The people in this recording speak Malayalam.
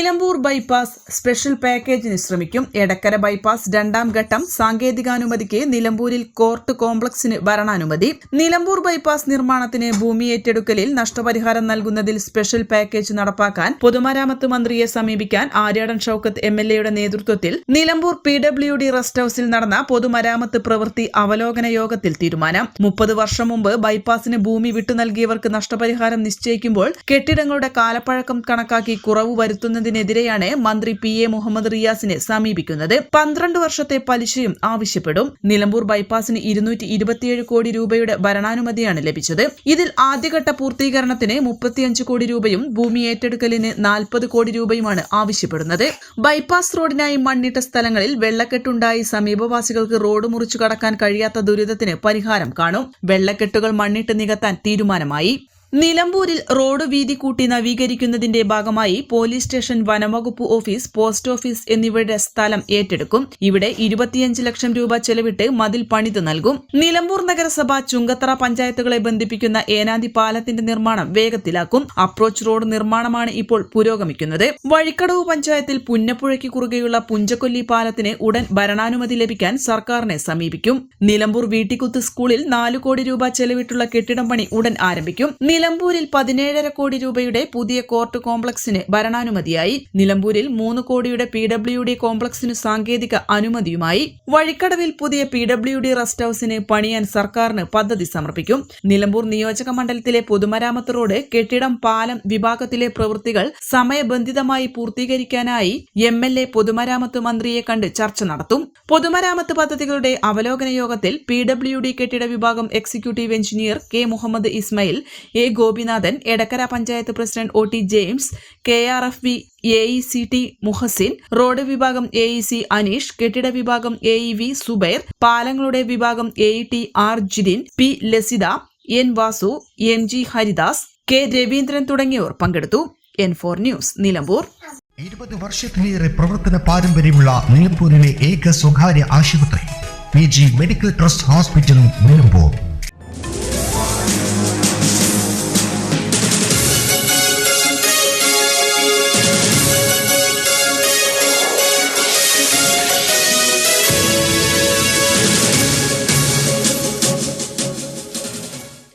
Nilambur bypass special പാക്കേജിന് ശ്രമിക്കും. എടക്കര ബൈപ്പാസ് രണ്ടാം ഘട്ടം സാങ്കേതികാനുമതിക്ക് നിലമ്പൂരിൽ കോർട്ട് കോംപ്ലക്സിന് ഭരണാനുമതി. നിലമ്പൂർ ബൈപ്പാസ് നിർമ്മാണത്തിന് ഭൂമി ഏറ്റെടുക്കലിൽ നഷ്ടപരിഹാരം നൽകുന്നതിൽ സ്പെഷ്യൽ പാക്കേജ് നടപ്പാക്കാൻ പൊതുമരാമത്ത് മന്ത്രിയെ സമീപിക്കാൻ ആര്യാടൻ ഷൌക്കത്ത് എം എൽ എയുടെ നേതൃത്വത്തിൽ Nilambur P W D rest ഹൌസിൽ നടന്ന പൊതുമരാമത്ത് പ്രവൃത്തി അവലോകന യോഗത്തിൽ തീരുമാനം. മുപ്പത് വർഷം മുമ്പ് ബൈപ്പാസിന് ഭൂമി വിട്ടു നൽകിയവർക്ക് നഷ്ടപരിഹാരം നിശ്ചയിക്കുമ്പോൾ കെട്ടിടങ്ങളുടെ കാലപ്പഴക്കം കണക്കാക്കി കുറവ് വരുത്തുന്നതിനെതിരെയാണ് മന്ത്രി പി എ മുഹമ്മദ് റിയാസിനെ സമീപിക്കുന്നത്. പന്ത്രണ്ട് വർഷത്തെ പലിശയും ആവശ്യപ്പെടും. നിലമ്പൂർ ബൈപ്പാസിന് ഇരുന്നൂറ്റി ഇരുപത്തിയേഴ് കോടി രൂപയുടെ ഭരണാനുമതിയാണ് ലഭിച്ചത്. ഇതിൽ ആദ്യഘട്ട പൂർത്തീകരണത്തിന് മുപ്പത്തിയഞ്ച് കോടി രൂപയും ഭൂമി ഏറ്റെടുക്കലിന് നാൽപ്പത് കോടി രൂപയുമാണ് ആവശ്യപ്പെടുന്നത്. ബൈപ്പാസ് റോഡിനായി മണ്ണിട്ട സ്ഥലങ്ങളിൽ വെള്ളക്കെട്ടുണ്ടായി സമീപവാസികൾക്ക് റോഡ് മുറിച്ചു കടക്കാൻ കഴിയാത്ത ദുരിതത്തിന് പരിഹാരം കാണും. വെള്ളക്കെട്ടുകൾ മണ്ണിട്ട് നികത്താൻ തീരുമാനമായി. നിലമ്പൂരിൽ റോഡ് വീതി കൂട്ടി നവീകരിക്കുന്നതിന്റെ ഭാഗമായി പോലീസ് സ്റ്റേഷൻ വനംവകുപ്പ് ഓഫീസ് പോസ്റ്റ് ഓഫീസ് എന്നിവയുടെ സ്ഥലം ഏറ്റെടുക്കും. ഇവിടെ ഇരുപത്തിയഞ്ച് ലക്ഷം രൂപ ചെലവിട്ട് മതിൽ പണിത് നൽകും. നിലമ്പൂർ നഗരസഭ ചുങ്കത്തറ പഞ്ചായത്തുകളെ ബന്ധിപ്പിക്കുന്ന ഏനാന്തി പാലത്തിന്റെ നിർമ്മാണം വേഗത്തിലാക്കും. അപ്രോച്ച് റോഡ് നിർമ്മാണമാണ് ഇപ്പോൾ പുരോഗമിക്കുന്നത്. വഴിക്കടവ് പഞ്ചായത്തിൽ പുന്നപ്പുഴയ്ക്ക് കുറുകെയുള്ള പുഞ്ചക്കൊല്ലി പാലത്തിന് ഉടൻ ഭരണാനുമതി ലഭിക്കാൻ സർക്കാരിനെ സമീപിക്കും. നിലമ്പൂർ വീട്ടിക്കുത്ത് സ്കൂളിൽ നാലു കോടി രൂപ ചെലവിട്ടുള്ള കെട്ടിടം പണി ഉടൻ ആരംഭിക്കും. നിലമ്പൂരിൽ പതിനേഴര കോടി രൂപയുടെ പുതിയ കോർട്ട് കോംപ്ലക്സിന് ഭരണാനുമതിയായി. നിലമ്പൂരിൽ മൂന്ന് കോടിയുടെ പി ഡബ്ല്യു ഡി കോംപ്ലക്സിന് സാങ്കേതിക അനുമതിയുമായി. വഴിക്കടവിൽ പുതിയ പി ഡബ്ല്യു ഡി റെസ്റ്റ് ഹൌസിന് പണിയാൻ സർക്കാരിന് പദ്ധതി സമർപ്പിക്കും. നിലമ്പൂർ നിയോജക മണ്ഡലത്തിലെ പൊതുമരാമത്ത് റോഡ് കെട്ടിടം പാലം വിഭാഗത്തിലെ പ്രവൃത്തികൾ സമയബന്ധിതമായി പൂർത്തീകരിക്കാനായി എം എൽ എ പൊതുമരാമത്ത് മന്ത്രിയെ കണ്ട് ചർച്ച നടത്തും. പൊതുമരാമത്ത് പദ്ധതികളുടെ അവലോകന യോഗത്തിൽ പി ഡബ്ല്യു ഡി കെട്ടിട വിഭാഗം executive engineer K Muhammad Ismail A Gopinathan Edakkara panchayat president O T James K R F B A E C T Muhsin road വിഭാഗം എ ഇ സി അനീഷ് കെട്ടിട വിഭാഗം എ ഇ വി സുബൈർ പാലങ്ങളുടെ വിഭാഗം A E T R Jidin P Lasitha N Vasu M G Haridas K Raveendran തുടങ്ങിയവർ പങ്കെടുത്തു. N four news Nilambur. ഇരുപത് വർഷത്തിലേറെ പ്രവർത്തന പാരമ്പര്യമുള്ള നിലമ്പൂരിലെ ഏക സ്വകാര്യ ആശുപത്രി P G medical trust hospital Nilambur.